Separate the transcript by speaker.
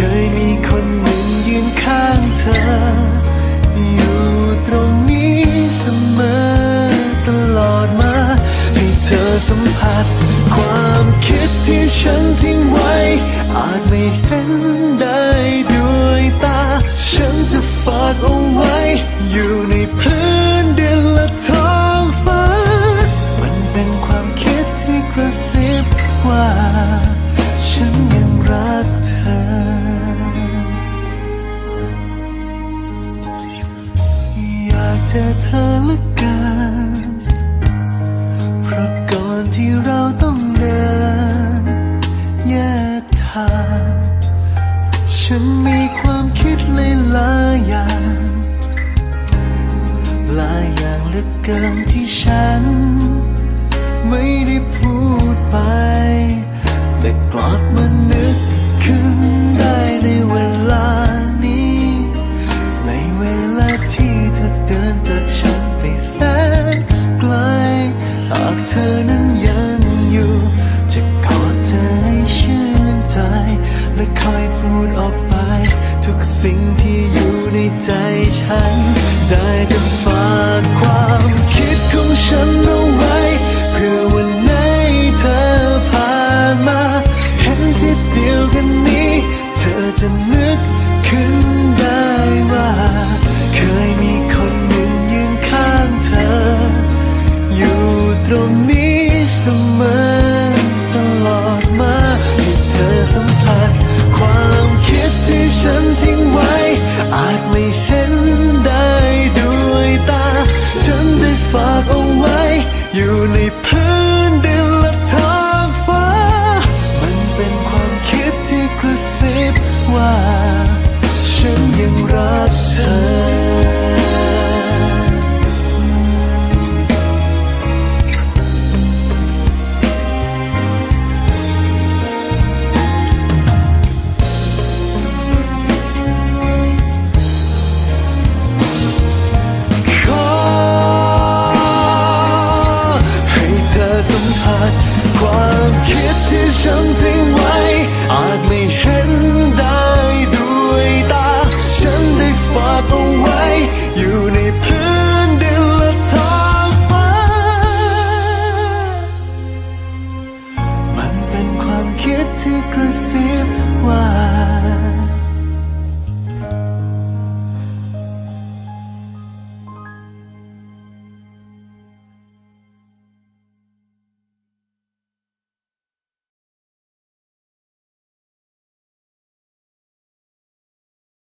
Speaker 1: เคยมีคนหนึ่งยืนข้างเธอ เจอเธอเหลือเกินเพราะก่อนที่เราต้องเดินแยกทาง ฉันมีความคิดหลายอย่างหลายอย่างเหลือเกินที่ฉัน ไม่ได้พูด ตรงนี้เสมอตลอดมาให้เธอสัมผัสความคิดที่ฉันทิ้งไว้ อาจไม่เห็นได้ด้วยตา ฉันได้ฝากเอาไว้ อยู่ในพื้น ความคิดที่ฉัน